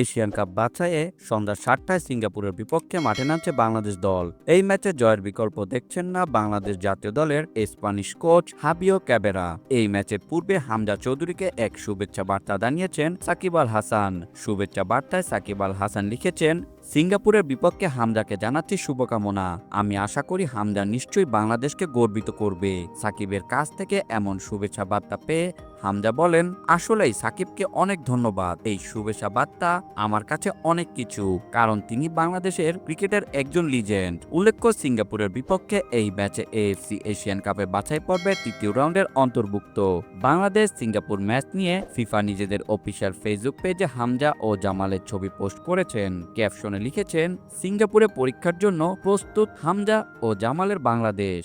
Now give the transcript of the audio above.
Asian cup বাছাইয়ে সন্ধ্যা সাতটায় সিঙ্গাপুরের বিপক্ষে মাঠে নামছে বাংলাদেশ দল। এই ম্যাচে জয়ের বিকল্প দেখছেন না বাংলাদেশ জাতীয় দলের স্প্যানিশ কোচ হাবিও ক্যাবেরা। এই ম্যাচের পূর্বে হামজা চৌধুরীকে এক শুভেচ্ছা বার্তা জানিয়েছেন সাকিব আল হাসান। শুভেচ্ছা বার্তায় সাকিব আল হাসান লিখেছেন, সিঙ্গাপুরের বিপক্ষে হামজাকে জানাচ্ছি শুভকামনা। আমি আশা করি হামজা নিশ্চয়ই বাংলাদেশকে গর্বিত করবে। সাকিবের কাছ থেকে এমন শুভেচ্ছা বার্তা পেয়ে হামজা বলেন, আসলেই সাকিবকে অনেক ধন্যবাদ। এই শুভেচ্ছা বার্তা আমার কাছে অনেক কিছু, কারণ তিনি বাংলাদেশের ক্রিকেটের একজন লিজেন্ড উল্লেখ্য, সিঙ্গাপুরের বিপক্ষে এই ম্যাচে এএফসি এশিয়ান কাপে বাছাই পর্বে তৃতীয় রাউন্ডের অন্তর্ভুক্ত। বাংলাদেশ সিঙ্গাপুর ম্যাচ নিয়ে ফিফা নিজেদের অফিসিয়াল ফেসবুক পেজে হামজা ও জামালের ছবি পোস্ট করেছেন। ক্যাপশনে লিখেছেন, সিঙ্গাপুরে পরীক্ষার জন্য প্রস্তুত হামজা ও জামালের বাংলাদেশ।